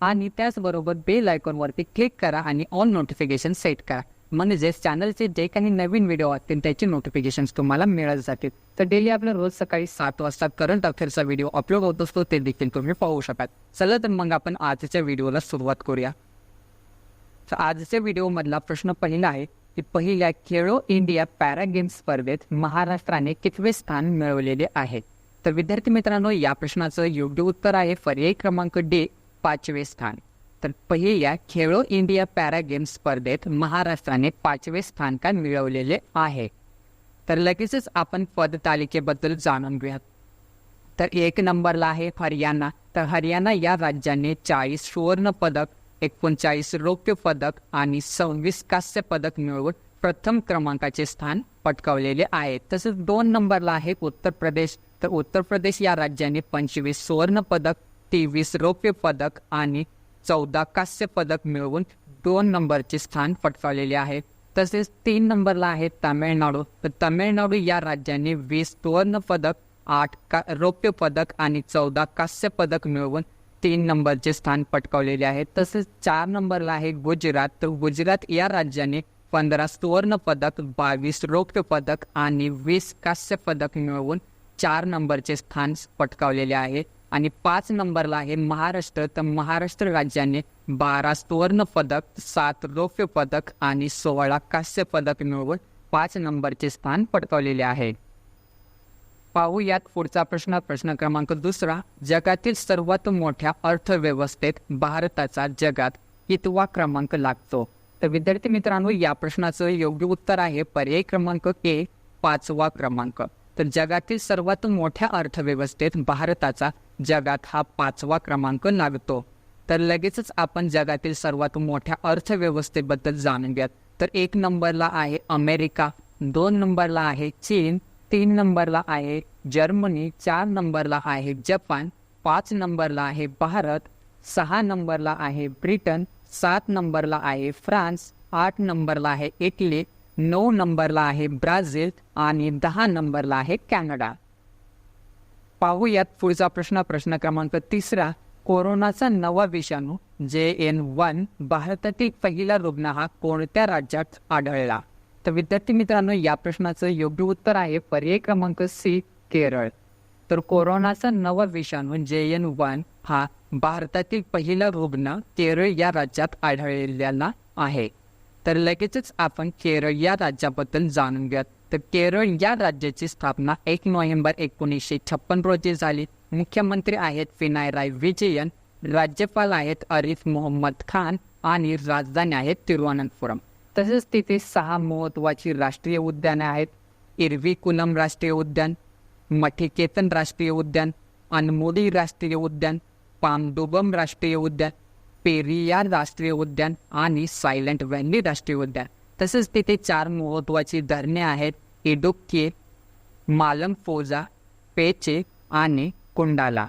आणि त्याचबरोबर bell आयकॉनवरती click करा आणि ऑल नोटिफिकेशन सेट करा. म्हणजे चॅनलचे जे काही नवीन व्हिडिओ असतील त्याचे नोटिफिकेशन तुम्हाला मिळत जातील. तर डेली आपल्या रोज सकाळी सात वाजता करंट अफेअरचा व्हिडिओ अपलोड होत असतो ते देखील तुम्ही पाहू शकाल. चला तर मग आपण आजच्या व्हिडिओला सुरुवात करूया. तर आजच्या व्हिडिओमधला प्रश्न पहिला आहे की पहिल्या खेळो इंडिया पॅरा गेम्स स्पर्धेत महाराष्ट्राने कितवे स्थान मिळवलेले आहे? तर विद्यार्थी मित्रांनो या प्रश्नाचं योग्य उत्तर आहे. पर्याय क्रमांक डी पाचवे स्थान. तर पहिल्या खेळो इंडिया पॅरा गेम्स स्पर्धेत महाराष्ट्राने पाचवे स्थान का मिळवलेले आहे. तर लगेचच आपण पद तालिकेबद्दल जाणून घेऊयात. तर एक नंबरला आहे हरियाणा. तर हरियाणा या राज्याने चाळीस सुवर्ण पदक एकोणचाळीस रौप्य पदक आणि सव्वीस कांस्य पदक मिळवून प्रथम क्रमांकाचे स्थान पटकावलेले आहे. तसेच दोन नंबरला आहे उत्तर प्रदेश. तर उत्तर प्रदेश या राज्याने पंचवीस सुवर्ण पदक तेवीस रौप्य पदक आणि चौदा कांस्य पदक मिळवून दोन नंबरचे स्थान पटकावलेले आहे. तसेच तीन नंबरला आहे तामिळनाडू. तर तामिळनाडू या राज्याने वीस सुवर्ण पदक आठ का रौप्य पदक आणि चौदा कांस्य पदक मिळवून तीन नंबरचे स्थान पटकावलेले आहे. तसेच चार नंबरला आहे गुजरात. तर गुजरात या राज्याने पंधरा सुवर्ण पदक बावीस रौप्य पदक आणि वीस कांस्य पदक मिळवून चार नंबरचे स्थान पटकावलेले आहे. आणि पाच नंबरला आहे महाराष्ट्र. तर महाराष्ट्र राज्याने बारा सुवर्ण पदक सात रौप्य पदक आणि सोळा कांस्य पदक मिळवून पाच नंबरचे स्थान पटकावलेले आहे. पाहूयात पुढचा प्रश्न. प्रश्न क्रमांक दुसरा. जगातील सर्वात मोठ्या अर्थव्यवस्थेत भारताचा जगात कितवा क्रमांक लागतो. तर विद्यार्थी मित्रांनो या प्रश्नाचं योग्य उत्तर आहे पर्याय क्रमांक ए पाचवा क्रमांक. तर जगातील सर्वात मोठ्या अर्थव्यवस्थेत भारताचा जगात हा पाचवा क्रमांक लागतो तर लगेचच आपण जगातील सर्वात मोठ्या अर्थव्यवस्थेबद्दल जाणून घ्यात तर एक नंबरला आहे अमेरिका दोन नंबरला आहे चीन तीन नंबरला आहे जर्मनी चार नंबरला आहे जपान पाच नंबरला आहे भारत सहा नंबरला आहे ब्रिटन सात नंबरला आहे फ्रान्स आठ नंबरला आहे इटली नऊ नंबरला आहे ब्राझील आणि दहा नंबरला आहे कॅनडा पाहूयात पुढचा प्रश्न प्रश्न क्रमांक तिसरा. कोरोनाचा नवा विषाणू जे एन वन भारतातील पहिला रुग्ण हा कोणत्या राज्यात आढळला? तर विद्यार्थी मित्रांनो या प्रश्नाचं योग्य उत्तर आहे पर्याय क्रमांक सी केरळ. तर कोरोनाचा नवा विषाणू जे एन वन हा भारतातील पहिला रुग्ण केरळ या राज्यात आढळलेला आहे. तर लगेचच आपण केरळ या राज्याबद्दल जाणून घ्यात तर केरळ या राज्याची स्थापना एक नोव्हेंबर एकोणीसशे छप्पन रोजी झाली. मुख्यमंत्री आहेत पिनायराय विजयन राज्यपाल आहेत अरिफ मोहम्मद खान आणि राजधानी आहेत तिरुवनंतपुरम. तसेच तिथे सहा महत्वाची राष्ट्रीय उद्याने आहेत. इरविकुलम राष्ट्रीय उद्यान मठिकेतन राष्ट्रीय उद्यान अनमोली राष्ट्रीय उद्यान पामडुबम राष्ट्रीय उद्यान पेरियार राष्ट्रीय उद्यान आणि सायलेंट व्हॅली राष्ट्रीय उद्यान. तसेच तिथे चार महत्वाची धरणे आहेत इडुक्के मालमफोजा पेचे आणि कुंडाला.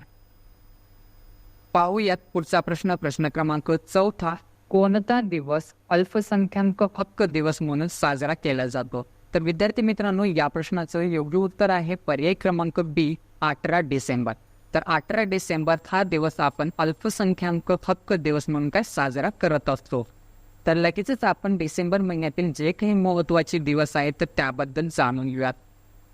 पाहूयात पुढचा प्रश्न प्रश्न क्रमांक चौथा. कोणता दिवस अल्पसंख्याक हक्क दिवस म्हणून साजरा केला जातो? तर विद्यार्थी मित्रांनो या प्रश्नाचं योग्य उत्तर आहे पर्याय क्रमांक बी अठरा डिसेंबर. तर अठरा डिसेंबर हा दिवस आपण अल्पसंख्याक हक्क दिवस म्हणून काय साजरा करत असतो? तर लगेचच आपण डिसेंबर महिन्यातील जे काही महत्त्वाचे दिवस आहेत तर त्याबद्दल जाणून घेऊयात.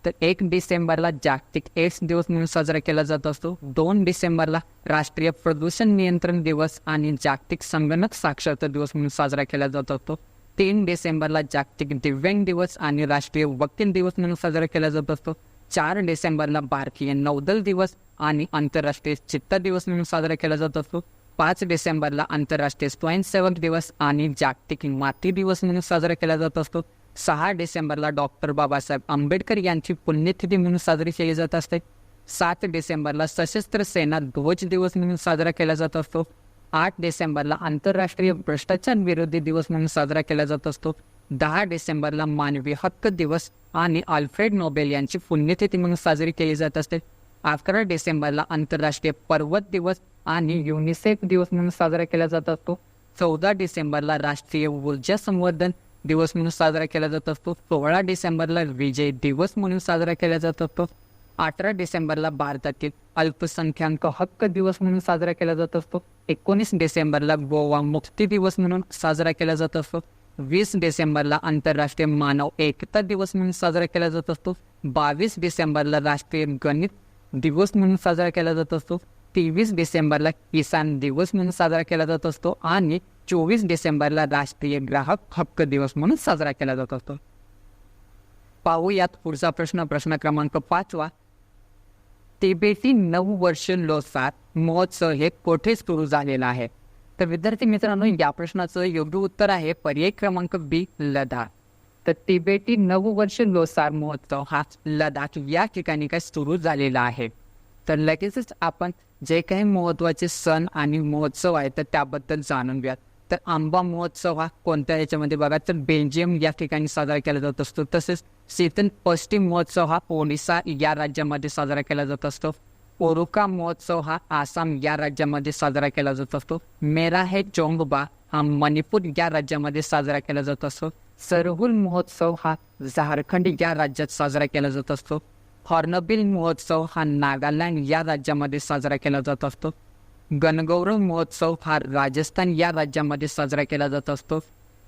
तर एक डिसेंबरला जागतिक एड्स दिवस म्हणून साजरा केला जात असतो. दोन डिसेंबरला राष्ट्रीय प्रदूषण नियंत्रण दिवस आणि जागतिक संगणक साक्षरता दिवस म्हणून साजरा केला जात असतो. तीन डिसेंबरला जागतिक दिव्यांग दिवस आणि राष्ट्रीय वकील दिवस म्हणून साजरा केला जात असतो. चार डिसेंबरला भारतीय नौदल दिवस आणि आंतरराष्ट्रीय चित्ता दिवस म्हणून साजरा केला जात असतो. पाच डिसेंबरला आंतरराष्ट्रीय स्वयंसेवक दिवस आणि जागतिक माती दिवस म्हणून साजरा केला जात असतो. सहा डिसेंबरला डॉक्टर बाबासाहेब आंबेडकर यांची पुण्यतिथी म्हणून साजरी केली जात असते. सात डिसेंबरला सशस्त्र सेना ध्वज दिवस म्हणून साजरा केला जात असतो. आठ डिसेंबरला आंतरराष्ट्रीय भ्रष्टाचार विरोधी दिवस म्हणून साजरा केला जात असतो. दहा डिसेंबरला मानवी हक्क दिवस आणि अल्फ्रेड नोबेल यांची पुण्यतिथी म्हणून साजरी केली जात असते. अकरा डिसेंबरला आंतरराष्ट्रीय पर्वत दिवस आणि युनिसेफ दिवस म्हणून साजरा केला जात असतो. चौदा डिसेंबरला राष्ट्रीय ऊर्जा संवर्धन दिवस म्हणून साजरा केला जात असतो. सोळा डिसेंबरला विजय दिवस म्हणून साजरा केला जात असतो. अठरा डिसेंबरला भारतातील अल्पसंख्याक हक्क दिवस म्हणून साजरा केला जात असतो. एकोणीस डिसेंबरला गोवा मुक्ती दिवस म्हणून साजरा केला जात असतो. वीस डिसेंबरला आंतरराष्ट्रीय मानव एकता दिवस म्हणून साजरा केला जात असतो. बावीस डिसेंबरला राष्ट्रीय गणित दिवस म्हणून साजरा केला जात असतो. तेवीस डिसेंबरला किसान दिवस म्हणून साजरा केला जात असतो आणि चोवीस डिसेंबरला राष्ट्रीय ग्राहक हक्क दिवस म्हणून साजरा केला जात असतो. पाहूयात पुढचा प्रश्न प्रश्न क्रमांक पाचवा. तिबेटी नऊ वर्ष लोसार महोत्सव हे कोठे सुरू झालेला आहे? तर विद्यार्थी मित्रांनो या प्रश्नाचं योग्य उत्तर आहे पर्याय क्रमांक बी लडाख. तर तिबेटी नववर्ष लोसार महोत्सव हा लडाख या ठिकाणी काय सुरू झालेला आहे. तर लगेचच आपण जे काही महत्त्वाचे सण आणि महोत्सव आहेत तर त्याबद्दल जाणून घ्या तर आंबा महोत्सव हा कोणत्या याच्यामध्ये बघा तर बेल्जियम या ठिकाणी साजरा केला जात असतो. तसेच शीतन पश्चिम महोत्सव हा ओडिसा या राज्यामध्ये साजरा केला जात असतो. ओरुका महोत्सव हा आसाम या राज्यामध्ये साजरा केला जात असतो. मेरा हे चोंगबा हा मणिपूर या राज्यामध्ये साजरा केला जात असतो. सरहुल महोत्सव हा झारखंड या राज्यात साजरा केला जात असतो. हॉर्नबिल महोत्सव हा नागालँड या राज्यामध्ये साजरा केला जात असतो. गणगौरव महोत्सव हा राजस्थान या राज्यामध्ये साजरा केला जात असतो.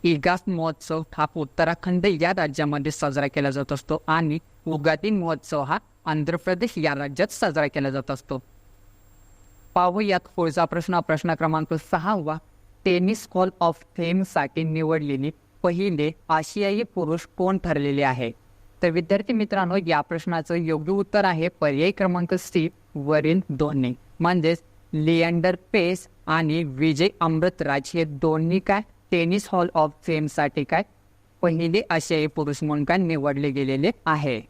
इगास महोत्सव हा उत्तराखंड या राज्यामध्ये साजरा केला जात असतो आणि उगादी महोत्सव हा आंध्र प्रदेश या राज्यात साजरा केला जात असतो. पाहूयात पुढचा प्रश्न प्रश्न क्रमांक सहावा. टेनिस हॉल ऑफ फेमसाठी निवडलेली पहिले आशियाई पुरुष कोण ठरलेले आहे? तर विद्यार्थी मित्रांनो या प्रश्नाचं योग्य उत्तर आहे पर्याय क्रमांक सी वरील दोन्ही. म्हणजेच लिएंडर पेस आणि विजय अमृतराज हे दोन्ही काय? टेनिस हॉल ऑफ फेमसाठी काय? पहिले आशियाई पुरुष म्हणून काय निवडले गेलेले आहे?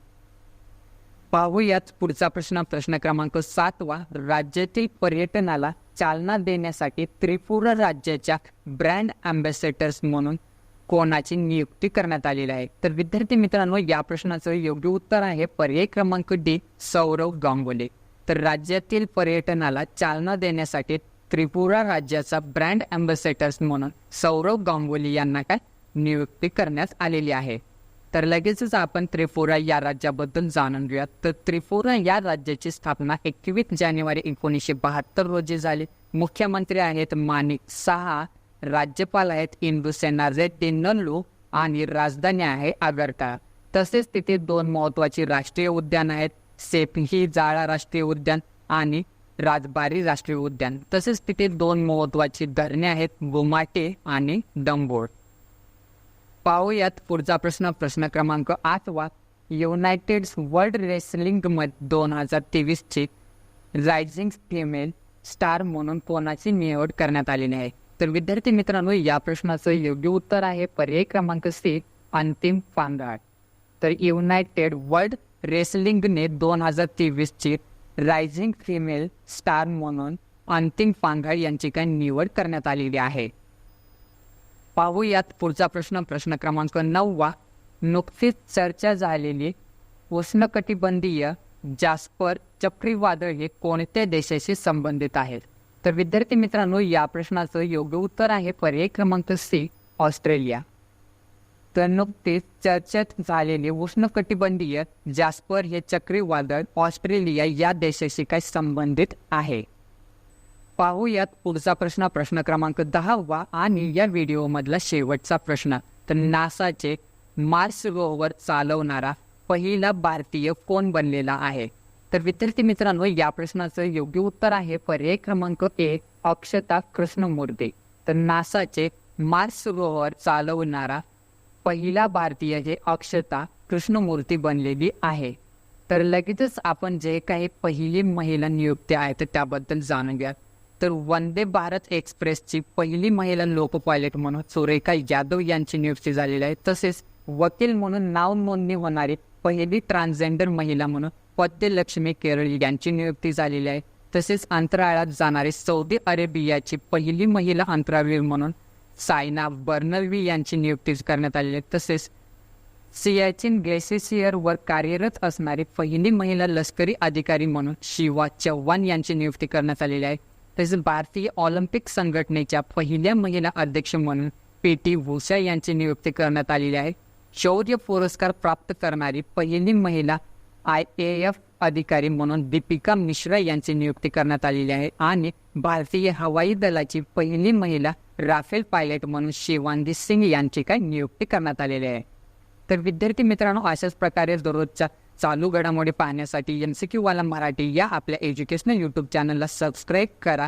पाहूयात पुढचा प्रश्न. प्रश्न क्रमांक सातवा. राज्यातील पर्यटनाला चालना देण्यासाठी त्रिपुरा राज्याच्या ब्रँड अँबॅसेडर्स म्हणून कोणाची नियुक्ती करण्यात आलेली आहे? तर विद्यार्थी मित्रांनो या प्रश्नाचं योग्य उत्तर आहे पर्याय क्रमांक डी सौरव गांगुली. तर राज्यातील पर्यटनाला चालना देण्यासाठी त्रिपुरा राज्याचा ब्रँड अँबॅसेडर्स म्हणून सौरव गांगुली यांना काय नियुक्ती करण्यात आलेली आहे? तर लगेचच आपण त्रिपुरा या राज्याबद्दल जाणून घेऊयात. तर त्रिपुरा या राज्याची स्थापना एकवीस जानेवारी एकोणीसशे बहात्तर रोजी झाली. मुख्यमंत्री आहेत माणिक सहा राज्यपाल आहेत इंदुसेना रेड्डी आणि राजधानी आहे आगरता तसेच तिथे दोन महत्वाची राष्ट्रीय उद्यान आहेत सेफही जाळा राष्ट्रीय उद्यान आणि राजबारी राष्ट्रीय उद्यान. तसेच तिथे दोन महत्वाची धरणे आहेत गुमाटे आणि डंबोळ पाहूयात पुढचा प्रश्न प्रश्न क्रमांक आठवा. युनायटेड वर्ल्ड रेसलिंग मध दोन हजार तेवीसची रायझिंग फिमेल स्टार म्हणून कोणाची निवड करण्यात आलेली आहे तर विद्यार्थी मित्रांनो या प्रश्नाचं योग्य उत्तर आहे पर्याय क्रमांक सी अंतिम पांगाळ तर युनायटेड वर्ल्ड रेसलिंगने दोन हजार तेवीसची रायझिंग फिमेल स्टार म्हणून अंतिम पांघाळ यांची काय निवड करण्यात आलेली आहे. पाहूयात पुढचा प्रश्न. प्रश्न क्रमांक नववा. नुकतीच चर्चा झालेली उष्णकटिबंधीय जास्पर चक्रीवादळ हे कोणत्या देशाशी संबंधित आहेत? तर विद्यार्थी मित्रांनो या प्रश्नाचं योग्य उत्तर आहे पर्याय क्रमांक सी ऑस्ट्रेलिया. तर नुकतीच चर्चेत झालेले उष्णकटिबंधीय जास्पर हे चक्रीवादळ ऑस्ट्रेलिया या देशाशी काय संबंधित आहे? पाहूयात पुढचा प्रश्न प्रश्न क्रमांक दहावा आणि या व्हिडिओमधला शेवटचा प्रश्न. तर नासाचे मार्स रोवर चालवणारा पहिला भारतीय कोण बनलेला आहे? तर विद्यार्थी मित्रांनो या प्रश्नाचं योग्य उत्तर आहे. पर्याय क्रमांक एक अक्षता कृष्णमूर्ती तर नासाचे मार्स रोवर चालवणारा पहिला भारतीय हे अक्षता कृष्णमूर्ती बनलेली आहे. तर लगेचच आपण जे काही पहिली महिला नियुक्ती आहे तर त्याबद्दल जाणून घ्या तर वंदे भारत एक्सप्रेसची पहिली महिला लोको पायलट म्हणून सुरेखा यादव यांची नियुक्ती झालेली आहे. तसेच वकील म्हणून नाव नोंदणी होणारी पहिली ट्रान्सजेंडर महिला म्हणून पद्यलक्ष्मी केरळ यांची नियुक्ती झालेली आहे. तसेच अंतराळात जाणारी सौदी अरेबियाची पहिली महिला अंतराळवीर म्हणून सायना बर्नलवी यांची नियुक्ती करण्यात आलेली आहे. तसेच सियाचिन ग्लेसिसियरवर कार्यरत असणारी पहिली महिला लष्करी अधिकारी म्हणून शिवा चव्हाण यांची नियुक्ती करण्यात आलेली आहे. तसेच भारतीय ऑलिम्पिक संघटनेच्या पहिल्या महिला अध्यक्ष म्हणून पी टी उषा यांची नियुक्ती करण्यात आलेली आहे. शौर्य पुरस्कार प्राप्त करणारी पहिली महिला आय ए एफ अधिकारी म्हणून दीपिका मिश्रा यांची नियुक्ती करण्यात आलेली आहे. आणि भारतीय हवाई दलाची पहिली महिला राफेल पायलट म्हणून शिवांगी सिंग यांची काय नियुक्ती करण्यात आलेली आहे. तर विद्यार्थी मित्रांनो अशाच प्रकारे दररोजच्या चालू घडामोडी पाहण्यासाठी एम सी क्यू वाला मराठी या आपल्या एज्युकेशनल यूट्यूब चॅनलला सबस्क्राईब करा.